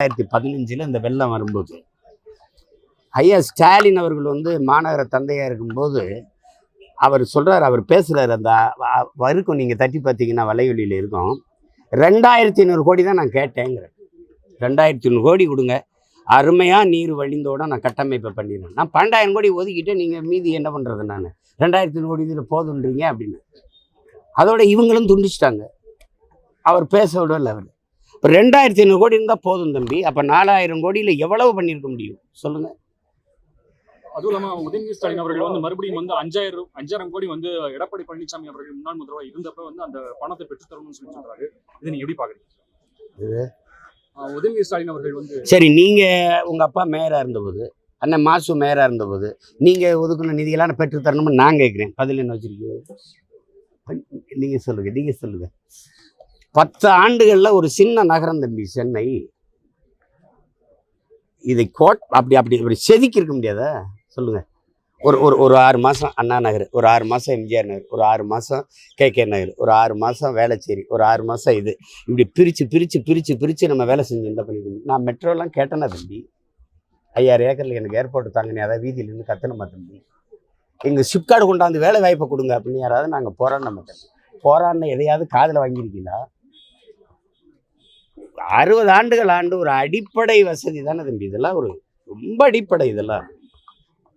ரெண்டாயிரத்தி பதினஞ்சில் இந்த வெள்ளம் வரும்போது ஐயா ஸ்டாலின் அவர்கள் வந்து மாநகர தந்தையாக இருக்கும்போது அவர் சொல்கிறார் அவர் பேசுகிறார் அந்த வருக்கும் நீங்கள் தட்டி பார்த்தீங்கன்னா வலைவெளியில் இருக்கும். ரெண்டாயிரத்தி ஐநூறு கோடி தான் நான் கேட்டேங்கிறேன் ரெண்டாயிரத்தி ஐநூறு கோடி கொடுங்க. அருமையாக நீர் வழிந்தோட நான் கட்டமைப்பை பண்ணிடுறேன். நான் பன்னெண்டாயிரம் கோடி ஒதுக்கிட்டு நீங்கள் மீதி என்ன பண்ணுறது நான்? ரெண்டாயிரத்தி ஐநூறு கோடி இதில் போதுன்றீங்க அப்படின்னு. அதோட இவங்களும் துண்டிச்சிட்டாங்க. அவர் பேச விடல அவர். இப்போ ரெண்டாயிரத்தி ஐநூறு கோடி இருந்தால் போதும் தம்பி. அப்போ நாலாயிரம் கோடியில் எவ்வளவு பண்ணியிருக்க முடியும்? சொல்லுங்கள் அதுவும் இல்லாம உதயநிதி ஸ்டாலின் அவர்கள் வந்து மறுபடியும் வந்து அஞ்சாயிரம் அஞ்சாயிரம் கோடி வந்து எடப்பாடி பழனிசாமி அவர்கள் முன்னாள் முதல்வர் இருந்தப்ப வந்து அந்த பணத்தை பெற்றுத் தரணும்னு சொல்லி சொல்றாரு. இதை நீங்க எப்படி பாக்குறீங்க உதயநிதி ஸ்டாலின் அவர்கள் வந்து சரி நீங்கள் உங்கள் அப்பா மேயராக இருந்தபோது அண்ணன் மாசு மேயராக இருந்தபோது நீங்கள் ஒதுக்குன நிதியெல்லாம் நான் பெற்று தரணும்னு நான் கேட்குறேன். பதில் என்ன வச்சிருக்கீங்க? நீங்கள் சொல்லுங்கள் நீங்கள் சொல்லுங்கள் பத்து ஆண்டுகளில் ஒரு சின்ன நகரம் தம்பி சென்னை. இதை கோட் அப்படி அப்படி இப்படி செதுக்கி இருக்க முடியாதா? சொல்லுங்கள் ஒரு ஒரு ஒரு ஆறு மாதம் அண்ணா நகர் ஒரு ஆறு மாதம் எம்ஜிஆர் நகர் ஒரு ஆறு மாதம் கே கே நகர் ஒரு ஆறு மாதம் வேலைச்சேரி ஒரு ஆறு மாதம் இது. இப்படி பிரித்து பிரித்து பிரித்து பிரித்து நம்ம வேலை செஞ்சு என்ன பண்ணிக்கணும் நான் மெட்ரோலாம் கேட்டேனா தம்பி? ஐயாயிரம் ஏக்கரில் எனக்கு ஏர்போர்ட் தாங்கினே அதாவது வீதியிலேருந்து கத்தணுமா தம்பி? எங்கள் சிப்கார்டு கொண்டாந்து வேலை வாய்ப்பை கொடுங்க அப்படின்னு யாராவது நாங்கள் போராடின மாட்டோம் போராடின எதையாவது காதில் வாங்கியிருக்கீங்களா? அறுபது ஆண்டுகள் ஆண்டு ஒரு அடிப்படை வசதி தானே தம்பி. இதெல்லாம் ஒரு ரொம்ப அடிப்படை இதெல்லாம்.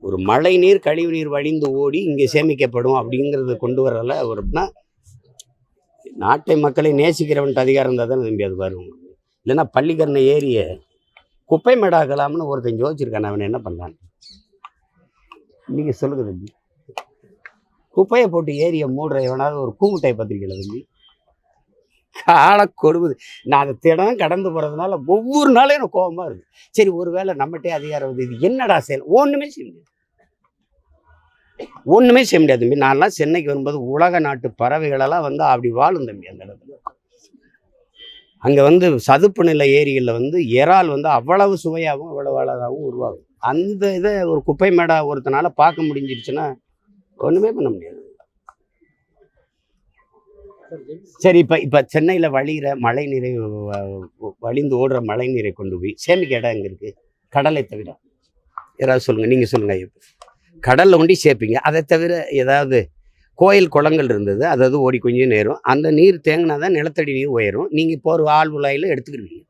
ஒரு மழை நீர் கழிவு நீர் வழிந்து ஓடி இங்கே சேமிக்கப்படும் அப்படிங்கிறத கொண்டு வரல. ஒரு நாட்டை மக்களை நேசிக்கிறவன்ட்டு அதிகாரம் இருந்தால் தானே தம்பி அது வரும் இல்லைன்னா பள்ளிக்கரணை ஏரிய குப்பை மேடாக்கலாம்னு ஒருத்தன் யோசிச்சிருக்கான். அவன் என்ன பண்ணான் நீங்கள் சொல்லுங்க தம்பி. குப்பையை போட்டு ஏரிய மூடுற எவனாவது ஒரு கூமுட்டை பத்திரிக்கையில் தம்பி? கால கொடுவது. நான் அந்த திடம் கடந்து போகிறதுனால ஒவ்வொரு நாளும் எனக்கு கோபமாக இருக்கு. சரி ஒருவேளை நம்மகிட்டே அதிகாரம் வந்து இது என்னடா செயல்? ஒன்றுமே செய்ய முடியாது. ஒன்றுமே செய்ய முடியாது தம்பி. நான்லாம் சென்னைக்கு வரும்போது உலக நாட்டு பறவைகளெல்லாம் வந்து அப்படி வாழும் தம்பி அந்த இடத்துல. அங்கே வந்து சதுப்பு நில ஏரிகளில் வந்து இறால் வந்து அவ்வளவு சுவையாகவும் அவ்வளவு அழகாகவும் உருவாகும். அந்த இதை ஒரு குப்பை மேடா ஒருத்தனால பார்க்க முடிஞ்சிருச்சுன்னா ஒன்றுமே பண்ண முடியாது. சரி இப்போ இப்போ சென்னையில் வழிகிற மழை நீரை வழிந்து ஓடுற மழை நீரை கொண்டு போய் சேமிக்க இடம் எங்கே இருக்குது கடலை தவிர. யாராவது சொல்லுங்கள் நீங்கள் சொல்லுங்கள் கடலில் கொண்டு சேர்ப்பீங்க அதை தவிர ஏதாவது கோயில் குளங்கள் இருந்தது அதாவது ஓடி கொஞ்சம் நேரம். அந்த நீர் தேங்கினா தான் நிலத்தடி நீர் உயரும். நீங்கள் இப்போ ஒரு ஆள் உலாயில் எடுத்துக்கிடுவீங்க.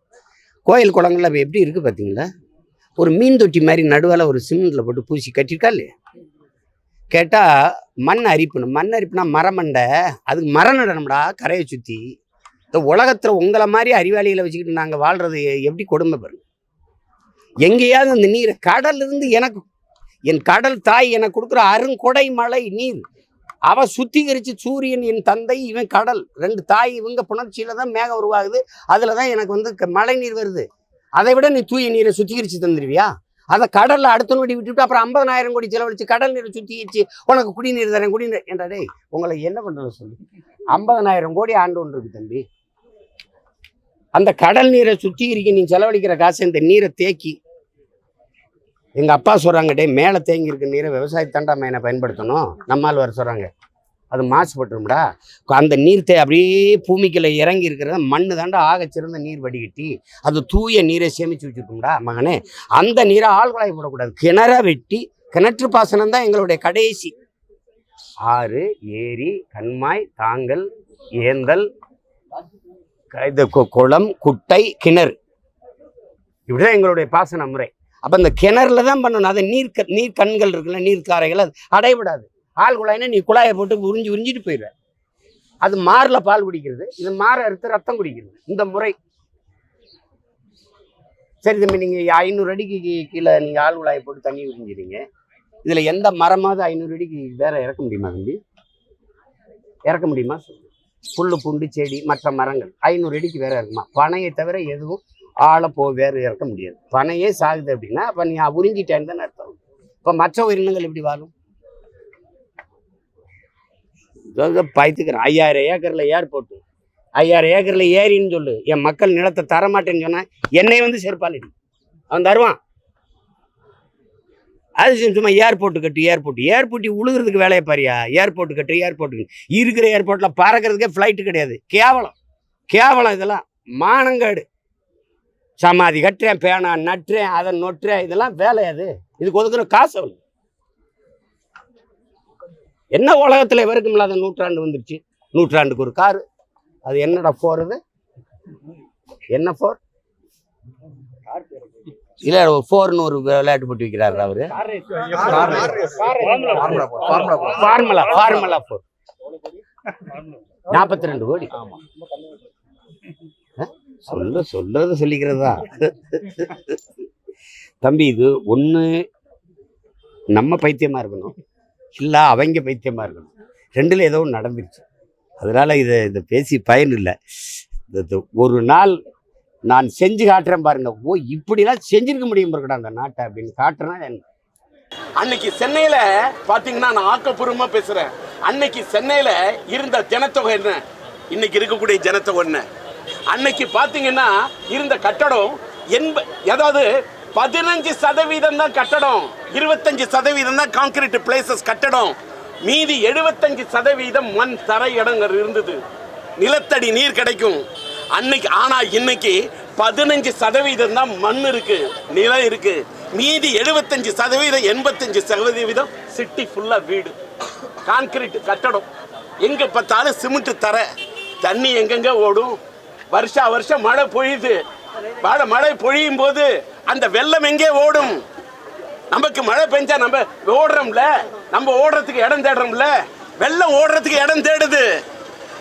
கோயில் குளங்கள்ல அப்போ எப்படி இருக்குது பார்த்தீங்களா ஒரு மீன் தொட்டி மாதிரி நடுவில் ஒரு சிமெண்ட்டில் போட்டு பூசி கட்டியிருக்கா இல்லையா? கேட்டால் மண் அரிப்புணும் மண் அரிப்புனா மரமண்டை. அதுக்கு மரம் நடனம்டா கரையை சுற்றி இந்த உலகத்தில் உங்களை மாதிரி அறிவாளிகளை வச்சுக்கிட்டு நாங்கள் வாழ்கிறது எப்படி கொடுமை பாருங்க. எங்கேயாவது அந்த நீர் கடல்லிருந்து எனக்கு என் கடல் தாய் எனக்கு கொடுக்குற அருங்கொடை மழை நீர். அவ சுத்திகரிச்சு சூரியன் என் தந்தை இவன் கடல். ரெண்டு தாய் இவங்க புணர்ச்சியில் தான் மேகம் உருவாகுது. அதில் தான் எனக்கு வந்து க- மழை நீர் வருது. அதை விட நீ தூய நீரை சுத்திகரித்து தந்துடுவியா அதை கடலில் அடுத்த நொடி விட்டுவிட்டு அப்புறம் ஐம்பதனாயிரம் கோடி செலவழிச்சு கடல் நீரை சுத்திகரிச்சு உனக்கு குடிநீர் தரேன் குடிநீர் என்றா டேய் உங்களை என்ன பண்ணுறது சொல்லி. ஐம்பதனாயிரம் கோடி ஆண்டு ஒன்று இருக்கு தம்பி. அந்த கடல் நீரை சுத்திகரிக்க நீ செலவழிக்கிற காசு இந்த நீரை தேக்கி. எங்கள் அப்பா சொல்கிறாங்க டே மேலே தேங்கியிருக்க நீரை விவசாய தண்டாமையனை பயன்படுத்தணும். நம்மால் வர சொல்கிறாங்க அது மாசுபட்டுரும்டா. அந்த நீர் தே அப்படியே பூமிக்குள்ள இறங்கி இருக்கிறத மண்ணு தாண்டா ஆக சிறந்த நீர் வடிகட்டி அது தூய நீரை சேமிச்சு வச்சுருக்கோம்டா மகனே. அந்த நீரை ஆழ்குழாய் போடக்கூடாது. கிணற வெட்டி கிணற்று பாசனம் தான் எங்களுடைய கடைசி. ஆறு ஏரி கண்மாய் தாங்கல் ஏந்தல் இது கு- குளம் குட்டை கிணறு. இப்படிதான் எங்களுடைய பாசன முறை. அப்போ இந்த கிணறுல தான் பண்ணணும். அதை நீர் க- நீர் கண்கள் இருக்குல்ல நீர் காரைகள் அது அடைவிடாது ஆள் குழாய்னா நீ குழாயை போட்டு உறிஞ்சி உறிஞ்சிட்டு போயிடுற. அது மாறில் பால் குடிக்கிறது. இது மாற அறுத்து ரத்தம் குடிக்கிறது. இந்த முறை. சரி தம்பி நீங்கள் ஐநூறு அடிக்கு கீழே நீங்கள் ஆள் குழாயை போட்டு தண்ணி உறிஞ்சிறீங்க இதில் எந்த மரமாவது ஐநூறு அடிக்கு வேற இறக்க முடியுமா தம்பி? இறக்க முடியுமா? சொல்லு. புல்லு புண்டு செடி மற்ற மரங்கள். ஐநூறு அடிக்கு வேற இருக்குமா? பனையை தவிர எதுவும் ஆளை போ வேறு இறக்க முடியாது. பனையே சாகுது அப்படின்னா அப்போ நீ உறிஞ்சிட்டேன்னு தானே அர்த்தம். இப்போ மற்ற உயிரினங்கள் எப்படி வாழும்? பயத்துக்கிறேன் ஐயாயிரம் ஏக்கரில் ஏர்போர்ட்டு. ஐயாயிரம் ஏக்கரில் ஏரின்னு சொல்லு. என் மக்கள் நிலத்தை தரமாட்டேன்னு சொன்னால் என்னை வந்து செருப்பாலடி. அவன் தருவான். அது சும்மா ஏர்போர்ட்டு கட்டு ஏர்போர்ட் ஏர்போர்ட்டி உழுகிறதுக்கு வேலையை பாரியா? ஏர்போர்ட் கட்டு ஏர்போர்ட்டுக்கு இருக்கிற ஏர்போர்ட்டில் பறக்கிறதுக்கே ஃப்ளைட்டு கிடையாது. கேவலம். கேவலம் இதெல்லாம். மானங்காடு. சமாதி கட்டுறேன் பேனா நட்டுறேன் அதை நொட்டுறேன். இதெல்லாம் வேலை அது. இதுக்கு ஒதுக்குற காசு அவ்வளோ என்ன உலகத்துல வரைக்கும் இல்லாத நூற்றாண்டு வந்துருச்சு? நூற்றாண்டுக்கு ஒரு காரு. அது என்னடா ஃபோர் என்ன ஃபோர் இல்ல ஃபோர்னு ஒரு விளையாட்டு போட்டு வைக்கிறாரு அவரு. ஃபார்முலா ஃபார்முலா ஃபோர் நாற்பத்தி ரெண்டு கோடி. ஆமா. சொல்ல சொல்றது சொல்லிக்கிறதா? தம்பி இது ஒன்று நம்ம பைத்தியமாக இருக்கணும். இல்லை அவங்க பைத்தியமாக இருக்கணும். ரெண்டில் ஏதோ ஒன்று நடந்துருச்சு. அதனால் இதை இதை பேசி பயன் இல்லை இது- ஒரு நாள் நான் செஞ்சு காட்டுறேன் பாருங்க. ஓ இப்படிலாம் செஞ்சிருக்க முடியும் இருக்கடா அந்த நாட்டை அப்படின்னு காட்டுறேன்னா அன்னைக்கு சென்னையில பாத்தீங்கன்னா நான் ஆக்கப்பூர்வமா பேசுறேன். அன்னைக்கு சென்னையில இருந்த ஜனத்தொகை என்ன? இன்னைக்கு இருக்கக்கூடிய ஜனத்தொகை என்ன? அன்னைக்கு பாத்தீங்கன்னா இருந்த கட்டடம் என்ப ஏதாவது பதினஞ்சு சதவீதம் தான் கட்டடம். இருபத்தஞ்சு சதவீதம் தான் கான்கிரீட் பிளேசஸ் கட்டடம். மீதி எழுபத்தஞ்சு சதவீதம் மண் தரை இடங்கள் இருந்தது. நிலத்தடி நீர் கிடைக்கும். அன்னைக்கு ஆனால் இன்னைக்கு பதினஞ்சு சதவீதம் தான் மண் இருக்கு நிலம் இருக்கு. மீதி எழுபத்தஞ்சு சதவீதம் எண்பத்தஞ்சு சதவீதம் சிட்டி ஃபுல்லாக வீடு. கான்கிரீட் கட்டடம். எங்கே பார்த்தாலும் சிமெண்ட் தர. தண்ணி எங்கெங்க ஓடும்? வருஷா வருஷம் மழை பொழியுது. மழை மழை பொழியும் போது அந்த வெள்ளம் எங்கே ஓடும்? நமக்கு மழை பெஞ்சா நம்ம ஓடுறோம்ல. நம்ம ஓடுறதுக்கு இடம் தேடுறோம்ல. வெள்ளம் ஓடுறதுக்கு இடம் தேடுது.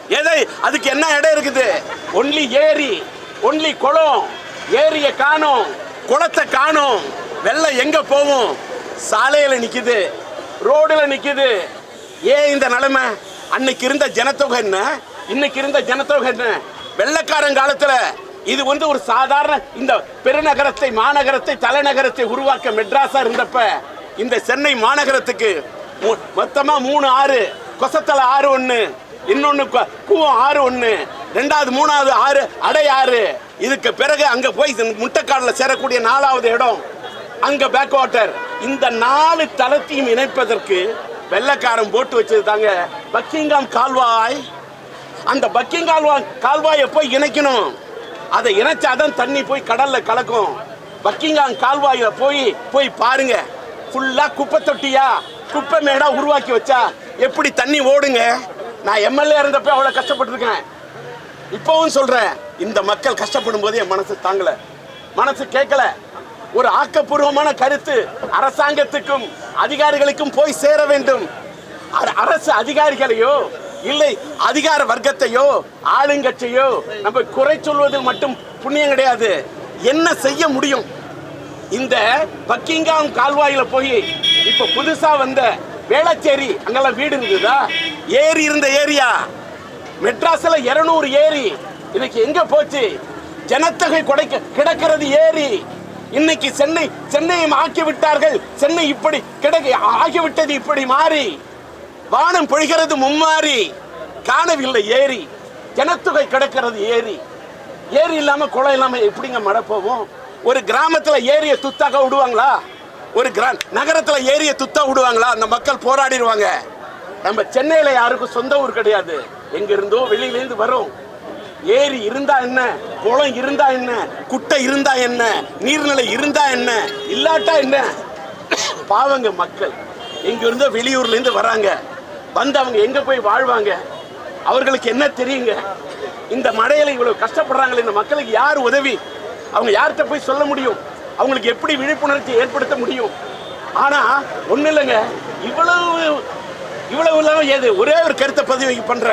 எதை? அதுக்கு என்ன இடம் இருக்குது? ஒன்லி ஏரி ஒன்லி குளம். ஏரியை காணோம் குளத்தை காணோம். வெள்ளம் எங்க போகும்? சாலையில நிக்குது ரோடுல நிக்குது. ஏன் இந்த நிலைமை? அன்னைக்கு இருந்த ஜனத்தொகை என்ன? இன்னைக்கு இருந்த ஜனத்தொகை என்ன? வெள்ளக்காரன் காலத்துல இது வந்து ஒரு சாதாரண இந்த பெருநகரத்தை மாநகரத்தை தலைநகரத்தை உருவாக்க மெட்ராஸா இருந்தப்ப இந்த சென்னை மாநகரத்துக்கு மொத்தமா மூணு ஆறு கொசத்தலை ஆறு ஒண்ணு இன்னொன்னு கூவம் ஆறு ஒண்ணு ரெண்டாவது மூணாவது ஆறு அடை ஆறு. இதுக்கு பிறகு அங்க போய் முட்டைக்காடுல சேரக்கூடிய நாலாவது இடம் அங்க பேக் வாட்டர். இந்த நாலு தளத்தையும் இணைப்பதற்கு வெள்ளக்காரன் போட்டு வச்சது தாங்க பக்கிங்காம் கால்வாய். அந்த பக்கிங் கால்வாய் கால்வாயை போய் இணைக்கணும். அதை இணைச்சாதான் தண்ணி போய் கடல்ல கலக்கும். பக்கிங்காம் கால்வாயில போய் போய் பாருங்க. ஃபுல்லா குப்பை தொட்டியா? குப்பை மேடா உருவாக்கி வச்சா எப்படி தண்ணி ஓடுங்க? நான் எம்எல்ஏ இருந்தப்ப அவ்வளவு கஷ்டப்பட்டிருக்கேன் இப்பவும் சொல்றேன் இந்த மக்கள் கஷ்டப்படும் போது என் மனசு தாங்கல. மனசு கேட்கல. ஒரு ஆக்கப்பூர்வமான கருத்து அரசாங்கத்துக்கும் அதிகாரிகளுக்கும் போய் சேர வேண்டும். அர- அரசு அதிகாரிகளையோ இல்லை அதிகார வர்க்கத்தையோ ஆளுங்கட்சியோ நம்ம குறை சொல்வதில் மட்டும் புண்ணியம் கிடையாது. என்ன செய்ய முடியும்? இந்த பக்கிங்காம் கால்வாயில போய் இப்ப புதுசா வந்த வேளச்சேரி அங்கெல்லாம் வீடு இருந்ததா? ஏரி இருந்த ஏரியா? மெட்ராஸ்ல 200 ஏரி. இன்னைக்கு எங்க போச்சு? ஜனத்தொகை கொடைக்க கிடக்கிறது ஏரி. இன்னைக்கு சென்னை சென்னையை ஆக்கி விட்டார்கள் சென்னை இப்படி கிடக்கு ஆகிவிட்டது இப்படி மாறி. வானம் பொழிகிறது மும்மாறி காணவில்லை ஏரி ஜனத்தொகை கிடக்கிறது ஏரி. ஏரி இல்லாம குளம் இல்லாம எப்படிங்க மழை போகும்? ஒரு கிராமத்துல ஏரியை துத்தாக விடுவாங்களா? ஒரு கிரா நகரத்துல ஏரியை துத்தா விடுவாங்களா? அந்த மக்கள் போராடிடுவாங்க. நம்ம சென்னையில யாருக்கும் சொந்த ஊர் கிடையாது. எங்க இருந்தோ வெளியிலேருந்து வரும். ஏரி இருந்தா என்ன? குளம் இருந்தா என்ன? குட்டை இருந்தா என்ன? நீர்நிலை இருந்தா என்ன? இல்லாட்டா என்ன? பாவங்க மக்கள். எங்க இருந்தோ வெளியூர்ல இருந்து வராங்க. வந்து அவங்க எங்கே போய் வாழ்வாங்க? அவர்களுக்கு என்ன தெரியுங்க? இந்த மழையில இவ்வளோ கஷ்டப்படுறாங்களே இந்த மக்களுக்கு யார் உதவி? அவங்க யார்கிட்ட போய் சொல்ல முடியும்? அவங்களுக்கு எப்படி விழிப்புணர்ச்சி ஏற்படுத்த முடியும்? ஆனா ஒன்றும் இல்லைங்க. இவ்வளவு இவ்வளவு இல்லாமல் ஏது ஒரே ஒரு கருத்தை பதிவு பண்ற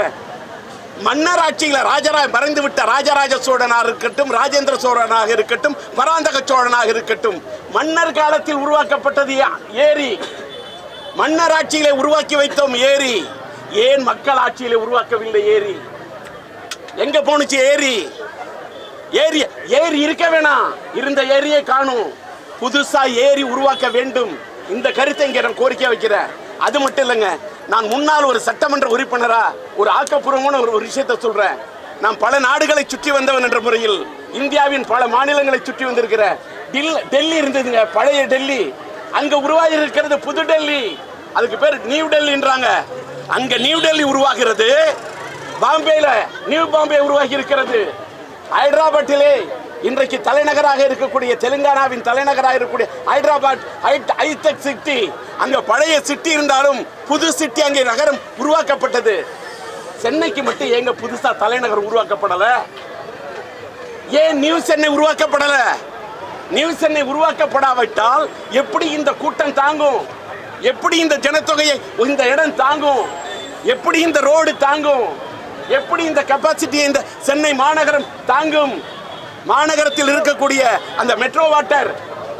மன்னர் ஆட்சியில ராஜரா மறைந்து விட்ட ராஜராஜ சோழனாக இருக்கட்டும் ராஜேந்திர சோழனாக இருக்கட்டும் பராந்தக சோழனாக இருக்கட்டும் மன்னர் காலத்தில் உருவாக்கப்பட்டது ஏரி. மன்னராட்சியிலே உருவாக்கி வைத்தோம் ஏரி. ஏன் மக்கள் ஆட்சியிலே உருவாக்கவில்லை ஏரி? எங்க போனுச்சு ஏரி? ஏரி ஏரி இருக்க வேணாம். இருந்த ஏரியை காணும். புதுசா ஏரி உருவாக்க வேண்டும். இந்த கருத்தை இங்கே நான் கோரிக்கை வைக்கிறேன். அது மட்டும் இல்லைங்க நான் முன்னால் ஒரு சட்டமன்ற உறுப்பினரா ஒரு ஆக்கப்பூர்வமான ஒரு ஒரு விஷயத்தை சொல்றேன். நான் பல நாடுகளை சுற்றி வந்தவன் என்ற முறையில் இந்தியாவின் பல மாநிலங்களை சுற்றி வந்திருக்கிறேன் டெல்லி இருந்ததுங்க பழைய டெல்லி. அங்க உருவாகி இருக்கிறது புது டெல்லி. அதுக்கு பேர் நியூ டெல்லின்றாங்க. அங்க நியூ டெல்லி உருவாகிறது. பாம்பேல நியூ பாம்பே உருவாகி இருக்கிறது. ஹைதராபாத்திலே இன்றைக்கு தலைநகராக இருக்கக்கூடிய தெலுங்கானாவின் தலைநகராக இருக்கக்கூடிய ஹைதராபாத் ஹைட் ஹைடெக் சிட்டி. அங்க பழைய சிட்டி இருந்தாலும் புது சிட்டி அங்கே நகரம் உருவாக்கப்பட்டது. சென்னைக்கு மட்டும் எங்க புதுசா தலைநகர் உருவாக்கப்படல? ஏன் நியூ சென்னை உருவாக்கப்படல? நியூ சென்னை உருவாக்கப்படாவிட்டால் எப்படி இந்த கூட்டம் தாங்கும்? எப்படி இந்த ஜனத்தொகையை இந்த இடம் தாங்கும்? எப்படி இந்த ரோடு தாங்கும்? எப்படி இந்த கெப்பாசிட்டியை இந்த சென்னை மாநகரம் தாங்கும்? மாநகரத்தில் இருக்கக்கூடிய அந்த மெட்ரோ வாட்டர்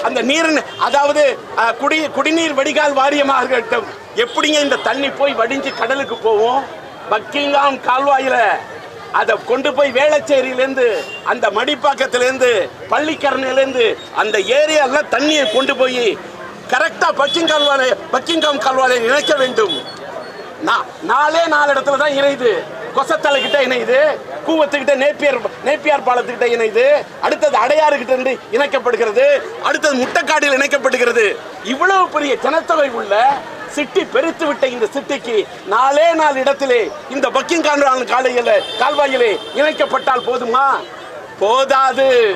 அந்த நீர் அதாவது குடி குடிநீர் வடிகால் வாரியமாக இருக்கட்டும் எப்படிங்க இந்த தண்ணி போய் வடிஞ்சு கடலுக்கு போவோம் பக்கிங்காம் கால்வாயில் அதை கொண்டு போய் வேளச்சேரியிலேருந்து அந்த மடிப்பாக்கத்திலேருந்து பள்ளிக்கரணையிலேருந்து அந்த ஏரியாவில் தண்ணியை கொண்டு போய் கரெக்டாக பக்கிங் கால்வாயை பக்கிங்காம் கால்வாயை இணைக்க வேண்டும். நா- நாலே நாலு இடத்துல தான் இணையுது. கொசத்தலை கிட்ட இணையுது. கூவத்துக்கிட்ட நேப்பியர் நேப்பியார் பாலத்துக்கிட்ட இணையுது. அடுத்தது அடையாறுகிட்ட இருந்து இணைக்கப்படுகிறது. அடுத்தது முட்டைக்காடியில் இணைக்கப்படுகிறது. இவ்வளவு பெரிய ஜனத்தொகை உள்ள சிட்டி பெருத்து விட்ட இந்த சிட்டிக்கு நாலே நாலு இடத்திலே இந்த பக்கிங் கால்வாய் காலையில் கால்வாயிலே இணைக்கப்பட்டால் போதுமா? போதாது.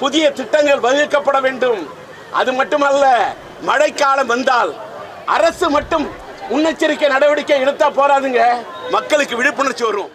புதிய திட்டங்கள் வகுக்கப்பட வேண்டும். அது மட்டுமல்ல மழைக்காலம் வந்தால் அரசு மட்டும் முன்னெச்சரிக்கை நடவடிக்கை எடுத்தா போறாதுங்க. மக்களுக்கு விழிப்புணர்ச்சி வரும்.